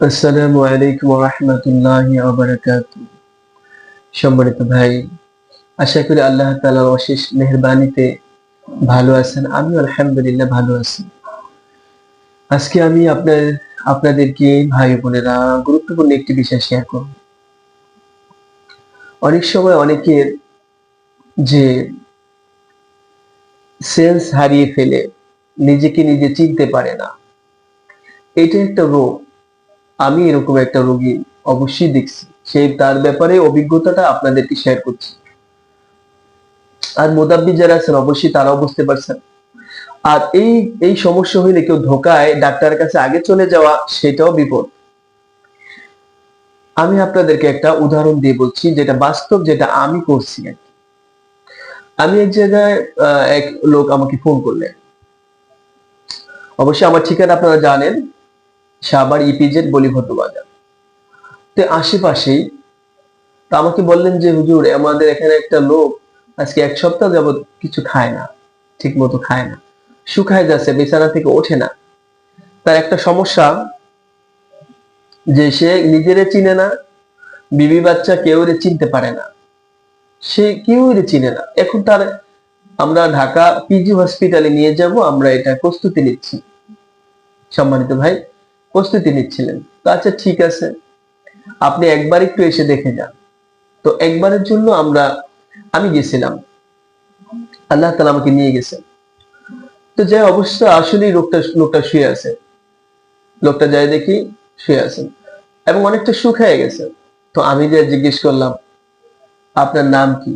আসসালামু আলাইকুম রহমতুল্লাহ সম্মানিত ভাই, আশা করি আল্লাহ তালার অশেষ মেহরবানিতে ভালো আছেন। আমি আলহামদুলিল্লাহ ভালো আছি। আজকে আমি আপনার, আপনাদেরকে ভাই বোনেরা, গুরুত্বপূর্ণ একটি বিষয় শেয়ার করব। অনেক সময় অনেকের যে সেন্স হারিয়ে ফেলে, নিজেকে নিজে চিনতে পারে না, এটা একটা রোগ। আমি এরকম একটা রোগী অবশ্যই দেখছি। সেই তার ব্যাপারে অভিজ্ঞতাটা আপনাদেরকে শেয়ার করছি। আর মোদাব্বি যারা আছেন, অবশ্যই তারাও বুঝতে পারছেন। আর এই এই সমস্যা হইলে কেউ ধোকায় ডাক্তারের কাছে আগে চলে যাওয়া, সেটাও বিপদ। আমি আপনাদেরকে একটা উদাহরণ দিয়ে বলছি, যেটা বাস্তব, যেটা আমি করছি। আমি এক জায়গায় এক লোক আমাকে ফোন করলেন। অবশ্যই আমার ঠিকানা আপনারা জানেন। সাবার ইপিজেড বলিভদ্র বাজার তো আশেপাশেই আমাকে বললেন যে, হুজুর, আমাদের এখানে একটা লোক আজকে এক সপ্তাহ যাবত কিছু খায় না ঠিক মতো খায় না। শুকায় যাচ্ছে, বিছানা থেকে ওঠে না। তার একটা সমস্যা যে, সে নিজেরে চিনে না, বিবি বাচ্চা কেউ রে চিনতে পারে না। সে কেউ রে চিনে না। এখন তার আমরা ঢাকা পিজি হসপিটালে নিয়ে যাব, আমরা এটা প্রস্তুতি নিচ্ছি। সম্মানিত ভাই প্রস্তুতি নিচ্ছিলেন। তো আচ্ছা ঠিক আছে। আপনি একবার একটু এসে দেখে যান। তো একবারের জন্য আমরা, আমি গেছিলাম। আল্লাহ তালা আমাকে নিয়ে গেছেন তো যাই অবশ্য আসলেই লোকটা লোকটা শুয়ে আছে। লোকটা যাই দেখি শুয়ে আছেন এবং অনেকটা শুকায় গেছে। তো আমি যে জিজ্ঞেস করলাম, আপনার নাম কি?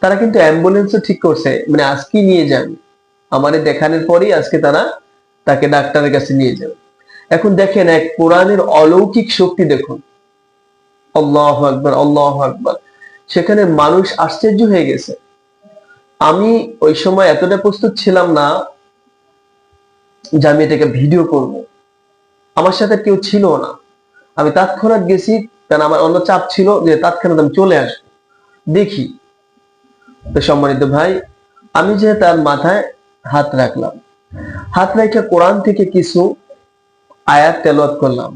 তারা কিন্তু অ্যাম্বুলেন্সও ঠিক করছে। মানে আজকে নিয়ে যান? আমাদের দেখানোর পরেই আজকে তারা তাকে ডাক্তারের কাছে নিয়ে যাবে। এখন দেখেন, এক কোরআনের অলৌকিক শক্তি দেখুন। আল্লাহ আকবর আল্লাহ আকবর। সেখানে মানুষ আশ্চর্য হয়ে গেছে। আমি ওই সময় এতটা প্রস্তুত ছিলাম না যে আমি এটাকে ভিডিও করব। আমার সাথে কেউ ছিল না। আমি তৎক্ষণাৎ গেছি, কারণ আমার অন্য চাপ ছিল যে তৎক্ষণাৎ আমি চলে আসব। দেখি। তো সম্মানিত ভাই, আমি যে তার মাথায় হাত রাখলাম হাত রেখে কোরআন থেকে কিছু আয়াত তেলাওয়াত করলাম।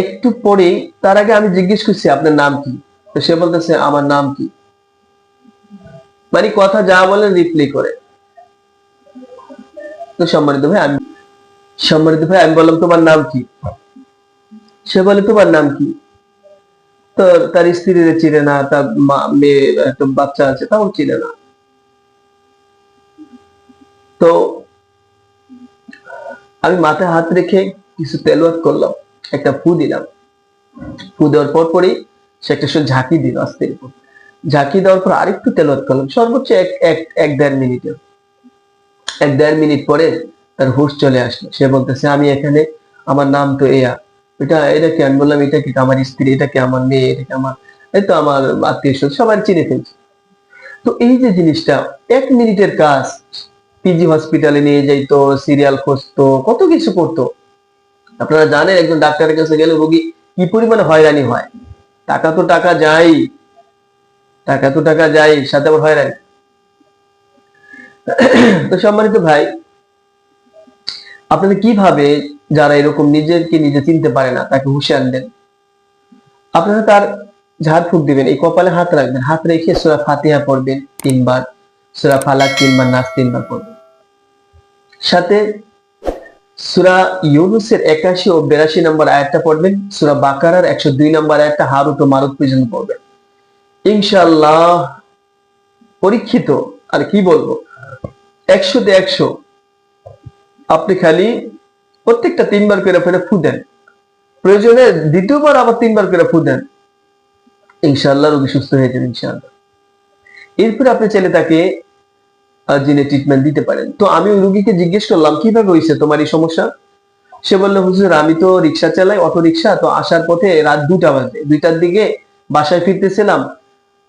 একটু পরে তার আগে আমি জিজ্ঞেস করছি, আপনার নাম কি? তো সে বলতেছে, আমার নাম কি? মানে কথা যা বলেন রিপ্লাই করে। তো সম্মানিত ভাই, আমি সম্মানিত ভাই, আমি বললাম, তোমার নাম কি? সে বলে, তোমার নাম কি? তো তার স্ত্রীর চিনে না, তার মা মেয়ে বাচ্চা আছে তাও চিনে না। তো আমি মাথায় হাত রেখে কিছু তেলওয়াত করলাম, একটা ফু দিলাম। ফু দেওয়ার পর পরই সে একটা সে ঝাঁকি দিল আস্তে উপর ঝাঁকি দেওয়ার পর আরেকটু তেলওয়াত করলাম, সর্বোচ্চ এক এক এক দেড় মিনিটে। এক দেড় মিনিট পরে তার হুশ চলে আসলো। সে বলতেছে, আমি এখানে, আমার নাম তো এয়া। এটা এটা কি আমি বললাম, এটা কি আমার স্ত্রী, এটা কি আমার মেয়ে, এটা কি আমার এই তো আমার আত্মীয় সবাই চিনে ফেলছে। তো এই যে জিনিসটা, এক মিনিটের কাজ পিজি হসপিটালে নিয়ে যাইতো সিরিয়াল খুঁজতো, কত কিছু করতো। আপনারা জানেন, একজন ডাক্তারের কাছে গেলে রোগী কি পরিমাণে হয়রানি হয়? টাকা তো টাকা যাই টাকা তো টাকা যাই সাথে আবার হয়রানি। তো সম্মানিত ভাই, আপনারা কীভাবে যারা এরকম নিজেকে নিজে চিনতে পারে না, তাকে হুঁশিয়ার দেন? আপনারা তার ঝাড় ফুক দিবেন, এই কপালে হাত রাখবেন, হাত রেখে সুরা ফাতিহা পড়বেন তিনবার, সুরা ফালাক তিনবার নাচ তিনবার পড়বেন। সাথে সুরা ইউনুসের একাশি ও বিরাশি নম্বর আয়াতটা পড়বেন, সুরা বাকারার একশো দুই নম্বর আয়াতটা হারুত ও মারুত পর্যন্ত পড়বেন। ইনশাআল্লাহ পরীক্ষিত, আর কি বলব? একশোতে একশো। আপনি খালি প্রত্যেকটা তিনবার করে ফেলে ফু দেন। প্রয়োজনে দ্বিতীয়বার আবার তিনবার করে ফু দেন। ইনশাল্লাহ রোগী সুস্থ হয়ে যাবে ইনশাআল্লাহ। এরপরে আপনি চাইলে তাকে যিনি ট্রিটমেন্ট দিতে পারেন। তো আমি ওই রুগীকে জিজ্ঞেস করলাম, কীভাবে হয়েছে তোমার এই সমস্যা? সে বলল, হুজুর, আমি তো রিক্সা চালাই, অটো রিক্সা, তো আসার পথে রাত দুটা বাজে। দুইটার দিকে বাসায় ফিরতেছিলাম।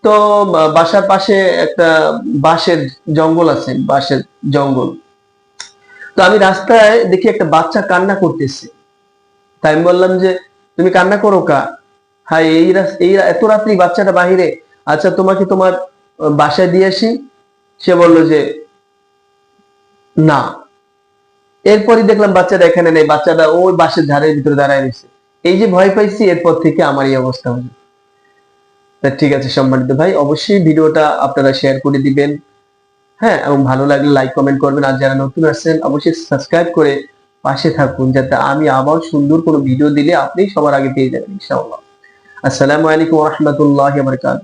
তো বাসার পাশে একটা বাঁশের জঙ্গল আছে, বাঁশের জঙ্গল। তো আমি রাস্তায় দেখি একটা বাচ্চা কান্না করতেছে। তাই আমি বললাম যে, তুমি কান্না করো কা? হ্যাঁ এই এই এত রাত্রি বাচ্চাটা বাহিরে। আচ্ছা তোমাকে তোমার বাসায় দিয়ে আসি। সে বলল যে, না। এরপরই দেখলাম বাচ্চাটা এখানে নেই, বাচ্চাটা ওই বাসের ধারের ভিতরে দাঁড়ায় রয়েছে। এই যে ভয় পাইছি, এরপর থেকে আমার এই অবস্থা হলো ঠিক আছে সম্মানিত ভাই, অবশ্যই ভিডিওটা আপনারা শেয়ার করে দিবেন। হ্যাঁ এবং ভালো লাগলে লাইক কমেন্ট করবেন। আর যারা নতুন আসছেন, অবশ্যই সাবস্ক্রাইব করে পাশে থাকুন, যাতে আমি আবার সুন্দর কোনো ভিডিও দিলে আপনি সবার আগে পেয়ে যাবেন, ইনশাআল্লাহ। আসসালামু আলাইকুম রহমতুল্লাহ বারকাত